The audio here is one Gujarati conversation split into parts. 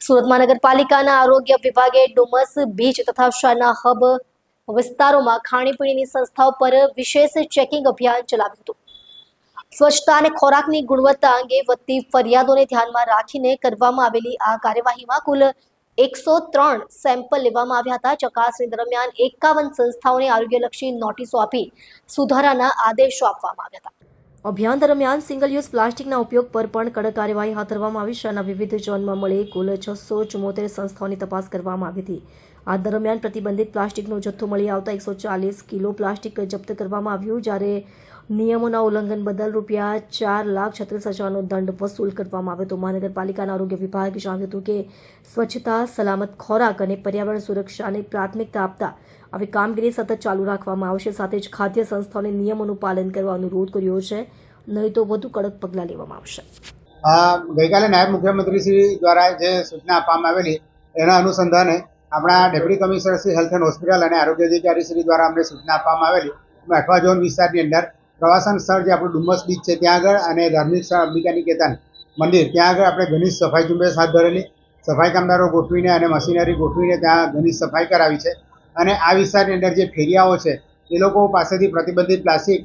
સુરત મહાનગરપાલિકાના આરોગ્ય વિભાગે ડુમસ બીચ તથા શાના હબ વિસ્તારોમાં ખાણીપીણીની સંસ્થાઓ પર વિશેષ ચેકિંગ અભિયાન ચલાવ્યું હતું. સ્વચ્છતા અને ખોરાકની ગુણવત્તા અંગે વધતી ફરિયાદોને ધ્યાનમાં રાખીને કરવામાં આવેલી આ કાર્યવાહીમાં કુલ એકસો ત્રણ સેમ્પલ લેવામાં આવ્યા હતા. ચકાસણી દરમિયાન એકાવન સંસ્થાઓને આરોગ્યલક્ષી નોટિસો આપી સુધારાના આદેશો આપવામાં આવ્યા હતા. અભિયાન દરમિયાન સિંગલ યુઝ પ્લાસ્ટિકના ઉપયોગ પર પણ કડક કાર્યવાહી હાથ ધરવામાં આવી છે અને વિવિધ ઝોનમાં મળી કુલ છસો ચુમ્મોતેર સંસ્થાઓની તપાસ કરવામાં આવી હતી. આ દરમિયાન પ્રતિબંધિત પ્લાસ્ટિકનો જથ્થો મળી આવતા એકસો ચાલીસ કિલો પ્લાસ્ટિક જપ્ત કરવામાં આવ્યું, જ્યારે નિયમોના ઉલ્લંઘન બદલ રૂપિયા ચાર લાખ છત્રીસ હજારનો દંડ વસૂલ કરવામાં આવ્યો હતો. મહાનગરપાલિકાના આરોગ્ય વિભાગે જણાવ્યું હતું કે સ્વચ્છતા, સલામત ખોરાક અને પર્યાવરણ સુરક્ષાને પ્રાથમિકતા આપતા આવી કામગીરી સતત ચાલુ રાખવામાં આવશે. સાથે જ ખાદ્ય સંસ્થાઓને નિયમોનું પાલન કરવા અનુરોધ કર્યો છે. નહીં તો વધુ કડક પગલાં લેવામાં આવશે. ગઈકાલે નાયબ મુખ્યમંત્રી શ્રી દ્વારા જે સૂચના આપવામાં આવેલી, એના અનુસંધાને આપણા deputy commissioner Shri health and hospital અને આરોગ્ય અધિકારી શ્રી દ્વારા અમને સૂચના આપવામાં આવેલી અઠવા ઝોન વિસ્તારની અંદર પ્રવાસન સ્થળ જે આપણું ડુમ્મસ બીચ છે, ત્યાં આગળ અને ધાર્મિક સ્થળ અંબિકા નિકેતન મંદિર, ત્યાં આગળ આપણે ઘણી સફાઈ ઝુંબેશ હાથ ધરેલી. સફાઈ કામદારો ગોઠવીને અને મશીનરી ગોઠવીને ત્યાં ઘણી સફાઈ કરાવી છે. અને આ વિસ્તારની અંદર જે ફેરિયાઓ છે, એ લોકો પાસેથી પ્રતિબંધિત પ્લાસ્ટિક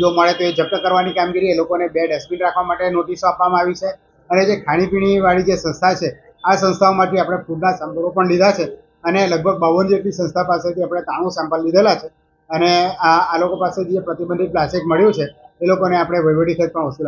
જો મળે તો એ જપ્ત કરવાની કામગીરી, એ લોકોને બે ડસ્ટબિન રાખવા માટે નોટિસો આપવામાં આવી છે. અને જે ખાણીપીણીવાળી જે સંસ્થા છે આ સંસ્થાઓમાંથી આપણે ફૂડના સેમ્પલો પણ લીધા છે અને લગભગ બાવન જેટલી સંસ્થા પાસેથી આપણે ત્રાણું સેમ્પલ લીધેલા છે. અને આ આ લોકો પાસેથી જે પ્રતિબંધિત પ્લાસ્ટિક મળ્યું છે, એ લોકોને આપણે વહીવટી ખર્ચ પણ વસૂલાત